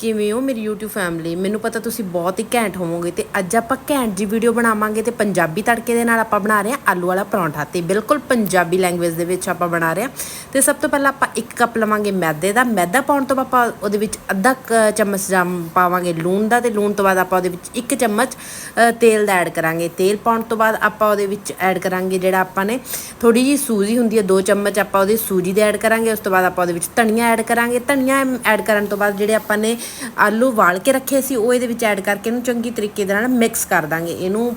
ਕਿਵੇਂ ਹੋ ਮੇਰੀ YouTube ਫੈਮਿਲੀ ਮੈਨੂੰ ਪਤਾ ਤੁਸੀਂ ਬਹੁਤ ਹੀ ਘੈਂਟ ਹੋਵੋਗੇ ਤੇ ਅੱਜ ਆਪਾਂ ਘੈਂਟ ਜੀ ਵੀਡੀਓ ਬਣਾਵਾਂਗੇ ਤੇ ਪੰਜਾਬੀ ਤੜਕੇ ਦੇ ਨਾਲ ਆਪਾਂ ਬਣਾ ਰਹੇ ਹਾਂ ਆਲੂ ਵਾਲਾ ਪਰੌਂਠਾ ਤੇ ਬਿਲਕੁਲ ਪੰਜਾਬੀ ਲੈਂਗੁਏਜ ਦੇ ਵਿੱਚ ਆਪਾਂ ਬਣਾ ਰਹੇ ਹਾਂ। ਤੇ ਸਭ ਤੋਂ ਪਹਿਲਾਂ ਆਪਾਂ ਇੱਕ ਕੱਪ ਲਵਾਂਗੇ ਮੈਦੇ ਦਾ। ਮੈਦਾ ਪਾਉਣ ਤੋਂ ਬਾਅਦ ਆਪਾਂ ਉਹਦੇ ਵਿੱਚ ਅੱਧਾ ਕੁ ਚਮਚ ਜਾਮ ਪਾਵਾਂਗੇ ਲੂਣ ਦਾ ਤੇ ਲੂਣ ਤੋਂ ਬਾਅਦ ਆਪਾਂ ਉਹਦੇ ਵਿੱਚ ਇੱਕ ਚਮਚ ਤੇਲ ਦਾ ਐਡ ਕਰਾਂਗੇ। ਤੇਲ ਪਾਉਣ ਤੋਂ ਬਾਅਦ ਆਪਾਂ ਉਹਦੇ ਵਿੱਚ ਐਡ ਕਰਾਂਗੇ ਜਿਹੜਾ ਆਪਾਂ ਨੇ ਥੋੜੀ ਜੀ ਸੂਜੀ ਹੁੰਦੀ ਹੈ, ਦੋ ਚਮਚ ਆਪਾਂ ਉਹਦੇ ਸੂਜੀ ਦੇ ਐਡ ਕਰਾਂਗੇ। ਉਸ ਤੋਂ ਬਾਅਦ ਆਪਾਂ ਉਹਦੇ ਵਿੱਚ ਧਨੀਆ ਐਡ ਕਰਾਂਗੇ। ਧਨੀਆ ਐਡ ਕਰਨ ਤੋਂ ਬਾਅਦ ਜਿਹੜੇ ਆਪਾਂ ਨੇ ਆਲੂ ਵਾਲ ਕੇ ਰੱਖੇ ਸੀ, ਉਹ ਇਹਦੇ ਵਿੱਚ ਐਡ ਕਰਕੇ ਇਹਨੂੰ ਚੰਗੀ ਤਰੀਕੇ ਦੇ ਨਾਲ ਮਿਕਸ ਕਰ ਦਾਂਗੇ। ਇਹਨੂੰ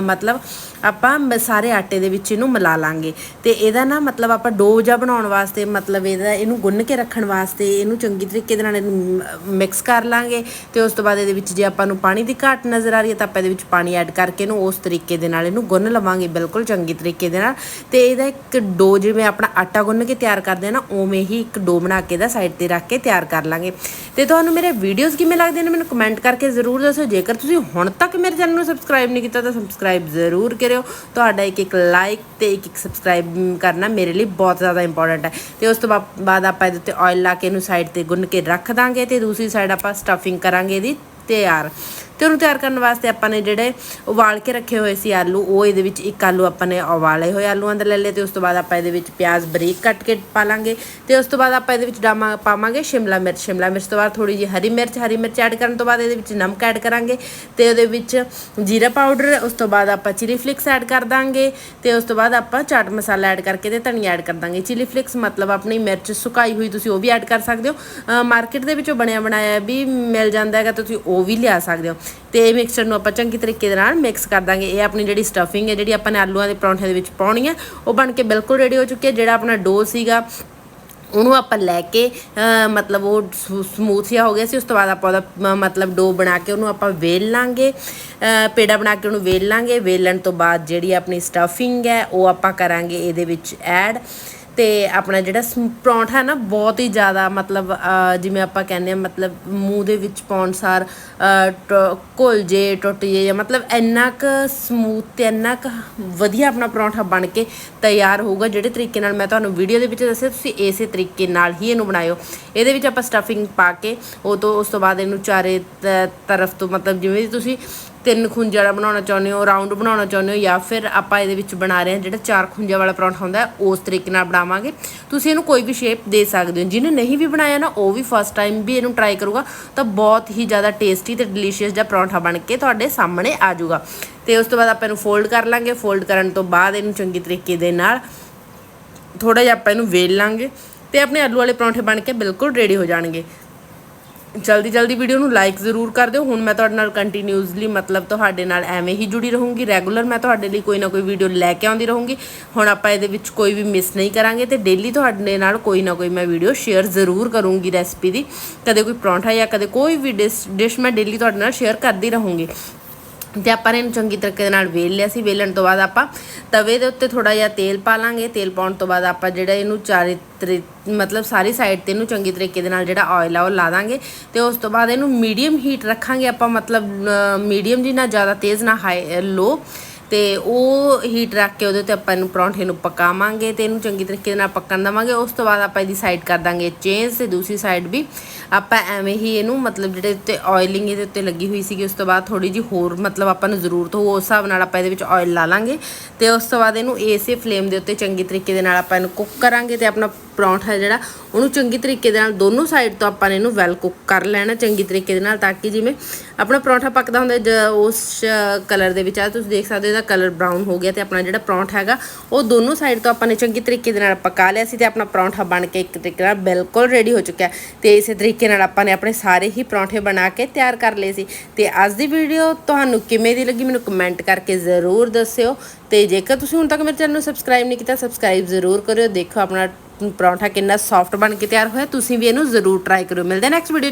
ਮਤਲਬ ਆਪਾਂ ਮ- ਸਾਰੇ ਆਟੇ ਦੇ ਵਿੱਚ ਇਹਨੂੰ ਮਿਲਾ ਲਾਂਗੇ। ਤੇ ਇਹਦਾ ਨਾ ਮਤਲਬ ਆਪਾਂ ਡੋ ਜਿਹਾ ਬਣਾਉਣ ਵਾਸਤੇ, ਮਤਲਬ ਇਹਦਾ, ਇਹਨੂੰ ਗੁੰਨ ਕੇ ਰੱਖਣ ਵਾਸਤੇ ਇਹਨੂੰ ਚੰਗੀ ਤਰੀਕੇ ਦੇ ਨਾਲ ਇਹਨੂੰ ਮਿਕਸ ਕਰ ਲਾਂਗੇ। ਤੇ ਉਸ ਤੋਂ ਬਾਅਦ ਇਹਦੇ ਵਿੱਚ ਜੇ ਆਪਾਂ ਨੂੰ ਪਾਣੀ ਦੀ ਘਾਟ ਨਜ਼ਰ ਆ ਰਹੀ ਹੈ, ਤਾਂ ਆਪਾਂ ਇਹਦੇ ਵਿੱਚ ਪਾਣੀ ਐਡ ਕਰਕੇ ਇਹਨੂੰ ਉਸ ਤਰੀਕੇ ਦੇ ਨਾਲ ਇਹਨੂੰ ਗੁੰਨ ਲਵਾਂਗੇ, ਬਿਲਕੁਲ ਚੰਗੀ ਤਰੀਕੇ ਦੇ ਨਾਲ। ਤੇ ਇਹਦਾ ਇੱਕ ਡੋ ਜਿਵੇਂ ਆਪਣਾ ਆਟਾ ਗੁੰਨ ਕੇ ਤਿਆਰ ਕਰਦੇ ਆ ਨਾ, ਉਵੇਂ ਹੀ ਇੱਕ ਡੋ ਬਣਾ ਕੇ ਦਾ ਸਾਈਡ ਤੇ ਰੱਖ ਕੇ ਤਿਆਰ ਕਰ ਲਾਂਗੇ। ਤੇ ਤੁਹਾਨੂੰ ਮੇਰੇ ਵੀਡੀਓਜ਼ ਕਿਵੇਂ ਲੱਗਦੀਆਂ ਨੇ ਮੈਨੂੰ ਕਮੈਂਟ ਕਰਕੇ ਜ਼ਰੂਰ ਦੱਸੋ ਜੇਕਰ ਤੁਸੀਂ ਹੁਣ ਤੱਕ ਮੇਰੇ ਚੈਨਲ ਨੂੰ ਸਬਸਕ੍ਰਾਈਬ ਨਹੀਂ ਕੀਤਾ ਤਾਂ ਸਬਸਕ੍ਰਾਈਬ ਜ਼ਰੂਰ ਕਰਿਓ। ਤੁਹਾਡਾ ਇੱਕ ਇੱਕ ਲਾਈਕ ਤੇ ਇੱਕ ਇੱਕ ਸਬਸਕ੍ਰਾਈਬ ਕਰਨਾ ਮੇਰੇ ਲਈ ਬਹੁਤ ਜ਼ਿਆਦਾ ਇੰਪੋਰਟੈਂਟ ਹੈ। ਤੇ ਉਸ ਤੋਂ ਬਾ- ਬਾਅਦ ਆਪਾਂ ਇਹਦੇ ਉੱਤੇ ਆਇਲ ਲਾ ਕੇ ਇਹਨੂੰ ਸਾਈਡ ਤੇ ਗੁੰਨ ਕੇ ਰੱਖ ਦਾਂਗੇ ਤੇ ਦੂਸਰੀ ਸਾਈਡ ਆਪਾਂ ਸਟਫਿੰਗ ਕਰਾਂਗੇ ਇਹਦੀ। ਤਿਆਰ। ਤੇ ਉਹਨੂੰ ਤਿਆਰ ਕਰਨ ਵਾਸਤੇ ਆਪਾਂ ਨੇ ਜਿਹੜੇ ਉਬਾਲ ਕੇ ਰੱਖੇ ਹੋਏ ਸੀ ਆਲੂ, ਉਹ ਇਹਦੇ ਵਿੱਚ ਇੱਕ ਆਲੂ ਆਪਾਂ ਨੇ ਉਬਾਲੇ ਹੋਏ ਆਲੂ ਅੰਦਰ ਲੈ ਲਏ ਤੇ ਉਸ ਤੋਂ ਬਾਅਦ ਆਪਾਂ ਇਹਦੇ ਵਿੱਚ ਪਿਆਜ਼ ਬਰੀਕ ਕੱਟ ਕੇ ਪਾ ਲਾਂਗੇ ਤੇ ਉਸ ਤੋਂ ਬਾਅਦ ਆਪਾਂ ਇਹਦੇ ਵਿੱਚ ਡਾਮਾ ਪਾਵਾਂਗੇ ਸ਼ਿਮਲਾ ਮਿਰਚ। ਸ਼ਿਮਲਾ ਮਿਰਚ ਤੋਂ ਬਾਅਦ ਥੋੜੀ ਜਿਹੀ ਹਰੀ ਮਿਰਚ ਹਰੀ ਮਿਰਚ ਐਡ ਕਰਨ ਤੋਂ ਬਾਅਦ ਇਹਦੇ ਵਿੱਚ ਨਮਕ ਐਡ ਕਰਾਂਗੇ ਤੇ ਉਹਦੇ ਵਿੱਚ ਜੀਰਾ ਪਾਊਡਰ, ਉਸ ਤੋਂ ਬਾਅਦ ਆਪਾਂ ਚਿਲੀ ਫਲਿਕਸ ਐਡ ਕਰ ਦਾਂਗੇ ਤੇ ਉਸ ਤੋਂ ਬਾਅਦ ਆਪਾਂ ਚਾਟ ਮਸਾਲਾ ਐਡ ਕਰਕੇ ਤੇ ਧਨੀਆ ਐਡ ਕਰ ਦਾਂਗੇ। ਚਿਲੀ ਫਲਿਕਸ ਮਤਲਬ ਆਪਣੀ ਮਿਰਚ ਸੁਕਾਈ ਹੋਈ ਤੁਸੀਂ ਉਹ ਵੀ ਐਡ ਕਰ ਸਕਦੇ ਹੋ। ਮਾਰਕੀਟ ਦੇ ਵਿੱਚੋਂ ਬਣਿਆ ਬਣਾਇਆ ਵੀ ਮਿਲ ਜਾਂਦਾ ਹੈਗਾ, ਤੁਸੀਂ ਉਹ ਉਹ ਵੀ ਲਿਆ ਸਕਦੇ ਹੋ। ਤੇ ਇਹ ਮਿਕਸਚਰ ਨੂੰ ਆਪਾਂ ਚੰਗੀ ਤਰੀਕੇ ਦੇ ਨਾਲ ਮਿਕਸ ਕਰ ਦਾਂਗੇ। ਇਹ ਆਪਣੀ ਜਿਹੜੀ ਸਟਫਿੰਗ ਹੈ, ਜਿਹੜੀ ਆਪਾਂ ਨੇ ਆਲੂਆਂ ਦੇ ਪਰੌਂਠੇ ਦੇ ਵਿੱਚ ਪਾਉਣੀ ਹੈ, ਉਹ ਬਣ ਕੇ ਬਿਲਕੁਲ ਰੈਡੀ ਹੋ ਚੁੱਕੀ ਹੈ। ਜਿਹੜਾ ਆਪਣਾ ਡੋ ਸੀਗਾ, ਉਹਨੂੰ ਆਪਾਂ ਲੈ ਕੇ ਮਤਲਬ ਉਹ ਸਮੂਥ ਜਿਹਾ ਹੋ ਗਿਆ ਸੀ। ਉਸ ਤੋਂ ਬਾਅਦ ਆਪਾਂ ਉਹਦਾ ਮਤਲਬ ਡੋ ਬਣਾ ਕੇ ਉਹਨੂੰ ਆਪਾਂ ਵੇਲ ਲਾਂਗੇ। ਪੇੜਾ ਬਣਾ ਕੇ ਉਹਨੂੰ ਵੇਲ ਲਾਂਗੇ। ਵੇਲਣ ਤੋਂ ਬਾਅਦ ਜਿਹੜੀ ਆਪਣੀ ਸਟਫਿੰਗ ਹੈ, ਉਹ ਆਪਾਂ ਕਰਾਂਗੇ ਇਹਦੇ ਵਿੱਚ ਐਡ ਤੇ ਆਪਣਾ ਜਿਹੜਾ ਸਮ- ਪਰੌਂਠਾ ਨਾ ਬਹੁਤ ਹੀ ਜ਼ਿਆਦਾ ਮਤਲਬ ਜਿਵੇਂ ਆਪਾਂ ਕਹਿੰਦੇ ਆ ਮਤਲਬ ਮੂੰਹ ਦੇ ਵਿੱਚ ਪਾਉਣ ਸਾਰ ਅਹ ਟ- ਘੁਲ ਜੇ ਟੁੱਟ ਜੇ ਜਾਂ ਮਤਲਬ ਇੰਨਾ ਕੁ ਸਮੂਥ ਤੇ ਇੰਨਾ ਕੁ ਵਧੀਆ ਆਪਣਾ ਪਰੌਂਠਾ ਬਣ ਕੇ ਤਿਆਰ ਹੋਊਗਾ, ਜਿਹੜੇ ਤਰੀਕੇ ਨਾਲ ਮੈਂ ਤੁਹਾਨੂੰ ਵੀਡੀਓ ਦੇ ਵਿੱਚ ਦੱਸਿਆ, ਤੁਸੀਂ ਇਸੇ ਤਰੀਕੇ ਨਾਲ ਹੀ ਇਹਨੂੰ ਬਣਾਇਓ। ਇਹਦੇ ਵਿੱਚ ਆਪਾਂ ਸਟਫਿੰਗ ਪਾ ਕੇ, ਉਹ ਤੋਂ, ਉਸ ਤੋਂ ਬਾਅਦ ਇਹਨੂੰ ਚਾਰੇ ਤ- ਤਰਫ ਤੋਂ ਮਤਲਬ ਜਿਵੇਂ ਤੁਸੀਂ ਤਿੰਨ ਖੁੰਝਾਂ ਵਾਲਾ ਬਣਾਉਣਾ ਚਾਹੁੰਦੇ ਹੋ ਰਾਉਂਡ ਬਣਾਉਣਾ ਚਾਹੁੰਦੇ ਹੋ ਜਾਂ ਫਿਰ ਆਪਾਂ ਇਹਦੇ ਵਿੱਚ ਬਣਾ ਰਹੇ ਹਾਂ ਜਿਹੜਾ ਚਾਰ ਖੁੰਝਾਂ ਵਾਲਾ ਪਰੌਂਠਾ ਹੁੰਦਾ ਉਸ ਤਰੀਕੇ ਨਾਲ ਬਣਾਵਾਂਗੇ। ਤੁਸੀਂ ਇਹਨੂੰ ਕੋਈ ਵੀ ਸ਼ੇਪ ਦੇ ਸਕਦੇ ਹੋ। ਜਿਹਨੇ ਨਹੀਂ ਵੀ ਬਣਾਇਆ ਨਾ, ਉਹ ਵੀ ਫਸਟ ਟਾਈਮ ਵੀ ਇਹਨੂੰ ਟਰਾਈ ਕਰੂਗਾ, ਤਾਂ ਬਹੁਤ ਹੀ ਜ਼ਿਆਦਾ ਟੇਸਟੀ ਤੇ ਡਿਲੀਸ਼ੀਅਸ ਜਿਹਾ ਪਰੌਂਠਾ ਬਣ ਕੇ ਤੁਹਾਡੇ ਸਾਹਮਣੇ ਆ ਜਾਊਗਾ। ਤੇ ਉਸ ਤੋਂ ਬਾਅਦ ਆਪਾਂ ਇਹਨੂੰ ਫੋਲਡ ਕਰ ਲਾਂਗੇ। ਫੋਲਡ ਕਰਨ ਤੋਂ ਬਾਅਦ ਇਹਨੂੰ ਚੰਗੀ ਤਰੀਕੇ ਦੇ ਨਾਲ ਥੋੜਾ ਜਿਹਾ ਆਪਾਂ ਇਹਨੂੰ ਵੇਲ ਲਾਂਗੇ ਤੇ ਆਪਣੇ ਆਲੂ ਵਾਲੇ ਪਰੌਂਠੇ ਬਣ ਕੇ ਬਿਲਕੁਲ ਰੈਡੀ ਹੋ ਜਾਣਗੇ। ਜਲਦੀ ਜਲਦੀ ਵੀਡੀਓ ਨੂੰ ਲਾਈਕ ਜ਼ਰੂਰ ਕਰ ਦਿਓ। ਹੁਣ ਮੈਂ ਤੁਹਾਡੇ ਨਾਲ ਕੰਟੀਨਿਊਸਲੀ ਮਤਲਬ ਤੁਹਾਡੇ ਨਾਲ ਐਵੇਂ ਹੀ ਜੁੜੀ ਰਹੂੰਗੀ। ਰੈਗੂਲਰ ਮੈਂ ਤੁਹਾਡੇ ਲਈ ਕੋਈ ਨਾ ਕੋਈ ਵੀਡੀਓ ਲੈ ਕੇ ਆਉਂਦੀ ਰਹੂੰਗੀ। ਹੁਣ ਆਪਾਂ ਇਹਦੇ ਵਿੱਚ ਕੋਈ ਵੀ ਮਿਸ ਨਹੀਂ ਕਰਾਂਗੇ ਤੇ ਡੇਲੀ ਤੁਹਾਡੇ ਨਾਲ ਕੋਈ ਨਾ ਕੋਈ ਮੈਂ ਵੀਡੀਓ ਸ਼ੇਅਰ ਜ਼ਰੂਰ ਕਰੂੰਗੀ ਰੈਸਪੀ ਦੀ। ਕਦੇ ਕੋਈ ਪਰੌਂਠਾ ਜਾਂ ਕਦੇ ਕੋਈ ਵੀ ਡਿਸ਼ ਡਿਸ਼ ਮੈਂ ਡੇਲੀ ਤੁਹਾਡੇ ਨਾਲ ਸ਼ੇਅਰ ਕਰਦੀ ਰਹੂੰਗੀ। ਤੇ ਆਪਾਂ ਨੇ ਇਹਨੂੰ ਚੰਗੀ ਤਰੀਕੇ ਦੇ ਨਾਲ ਵੇਲ ਲਿਆ ਸੀ। ਵੇਲਣ ਤੋਂ ਬਾਅਦ ਆਪਾਂ ਤਵੇ ਦੇ ਉੱਤੇ ਥੋੜਾ ਜਿਹਾ ਤੇਲ ਪਾ ਲਾਂਗੇ। ਤੇਲ ਪਾਉਣ ਤੋਂ ਬਾਅਦ ਆਪਾਂ ਜਿਹੜਾ ਇਹਨੂੰ ਚਾਰੇ ਤਰੀ- ਮਤਲਬ ਸਾਰੀ ਸਾਈਡ ਤੇ ਇਹਨੂੰ ਚੰਗੀ ਤਰੀਕੇ ਦੇ ਨਾਲ ਜਿਹੜਾ ਆਇਲ ਆ ਉਹ ਲਾ ਦਾਂਗੇ। ਤੇ ਉਸ ਤੋਂ ਬਾਅਦ ਇਹਨੂੰ ਮੀਡੀਅਮ ਹੀਟ ਰੱਖਾਂਗੇ ਆਪਾਂ। ਮਤਲਬ ਮੀਡੀਅਮ ਜੀ ਨਾ ਜ਼ਿਆਦਾ ਤੇਜ਼, ਨਾ ਹਾਈ ਲੋ ਤੇ ਉਹ ਹੀਟ ਰੱਖ ਕੇ ਉਹਦੇ ਤੇ ਆਪਾਂ ਇਹਨੂੰ ਪਰੌਂਠੇ ਨੂੰ ਪਕਾਵਾਂਗੇ ਤੇ ਇਹਨੂੰ ਚੰਗੀ ਤਰੀਕੇ ਨਾਲ ਪੱਕਣ ਦੇਵਾਂਗੇ। ਉਸ ਤੋਂ ਬਾਅਦ ਆਪਾਂ ਇਹਦੀ ਸਾਈਡ ਕਰ ਦਾਂਗੇ ਚੇਂਜ ਤੇ ਦੂਸਰੀ ਸਾਈਡ ਵੀ। ਆਪਾਂ ਐਵੇਂ ਹੀ ਇਹਨੂੰ ਮਤਲਬ ਜਿਹੜੇ ਉੱਤੇ ਆਇਲਿੰਗ ਇਹਦੇ ਉੱਤੇ ਲੱਗੀ ਹੋਈ ਸੀਗੀ, ਉਸ ਤੋਂ ਬਾਅਦ ਥੋੜੀ ਜੀ ਹੋਰ ਮਤਲਬ ਆਪਾਂ ਨੂੰ ਜ਼ਰੂਰਤ ਹੋਊ, ਉਸ ਹਿਸਾਬ ਨਾਲ ਆਪਾਂ ਇਹਦੇ ਵਿੱਚ ਆਇਲ ਲਾ ਲਾਂਗੇ। ਤੇ ਉਸ ਤੋਂ ਬਾਅਦ ਇਹਨੂੰ ਏਸੇ ਫਲੇਮ ਦੇ ਉੱਤੇ ਚੰਗੀ ਤਰੀਕੇ ਦੇ ਨਾਲ ਆਪਾਂ ਇਹਨੂੰ ਕੁੱਕ ਕਰਾਂਗੇ ਤੇ ਆਪਣਾ ਪਰੌਂਠਾ ਜਿਹੜਾ, ਉਹਨੂੰ ਚੰਗੀ ਤਰੀਕੇ ਦੇ ਨਾਲ ਦੋਨੋਂ ਸਾਈਡ ਤੋਂ ਆਪਾਂ ਇਹਨੂੰ ਵੈਲ ਕੁੱਕ ਕਰ ਲੈਣਾ ਚੰਗੀ ਤਰੀਕੇ ਦੇ ਨਾਲ, ਤਾਂ ਕਿ ਜਿਵੇਂ ਆਪਣਾ ਪਰੌਂਠਾ ਪੱਕਦਾ ਹੁੰਦਾ, ਜ- ਉਸ ਕਲਰ ਦੇ ਵਿੱਚ ਆ, ਤੁਸੀਂ ਦੇਖ ਸਕਦੇ ਹੋ ਇਹਦਾ ਕਲਰ ਬਰਾਊਨ ਹੋ ਗਿਆ ਤੇ ਆਪਣਾ ਜਿਹੜਾ ਪਰੌਂਠਾ ਹੈਗਾ, ਉਹ ਦੋਨੋਂ ਸਾਈਡ ਤੋਂ ਆਪਾਂ ਨੇ ਚੰਗੀ ਤਰੀਕੇ ਦੇ ਨਾਲ ਪਕਾ ਲਿਆ ਸੀ ਤੇ ਆਪਣਾ ਪਰੌਂਠਾ ਬਣ ਕੇ ਇੱਕ ਤਰੀਕੇ ਨਾਲ ਬਿਲਕੁਲ ਰੈਡੀ ਹੋ ਚੁੱਕਿਆ। ਹੈ ਤੇ ਇਸੇ ਤਰੀਕੇ ਨਾਲ ਆਪਾਂ ਨੇ ਆਪਣੇ ਸਾਰੇ ਹੀ ਪਰੌਂਠੇ ਬਣਾ ਕੇ ਤਿਆਰ ਕਰ ਲਏ ਸੀ। ਤੇ ਅੱਜ ਦੀ ਵੀਡੀਓ ਤੁਹਾਨੂੰ ਕਿਵੇਂ ਦੀ ਲੱਗੀ ਮੈਨੂੰ ਕਮੈਂਟ ਕਰਕੇ ਜ਼ਰੂਰ ਦੱਸਿਓ। ਤੇ ਜੇਕਰ ਤੁਸੀਂ ਹੁਣ ਤੱਕ ਮੇਰੇ ਚੈਨਲ ਨੂੰ ਸਬਸਕ੍ਰਾਈਬ ਨਹੀਂ ਕੀਤਾ ਸਬਸਕ੍ਰਾਈਬ ਜ਼ਰੂਰ ਕਰਿਓ। ਦੇਖੋ ਆਪਣਾ ਪਰੌਂਠਾ ਕਿੰਨਾ ਸੌਫਟ ਬਣ ਕੇ ਤਿਆਰ ਹੋਇਆ, ਤੁਸੀਂ ਵੀ ਇਹਨੂੰ ਜ਼ਰੂਰ ਟਰਾਈ ਕਰਿਓ। ਮਿਲਦੇ ਨੈਕਸਟ ਵੀਡੀਓ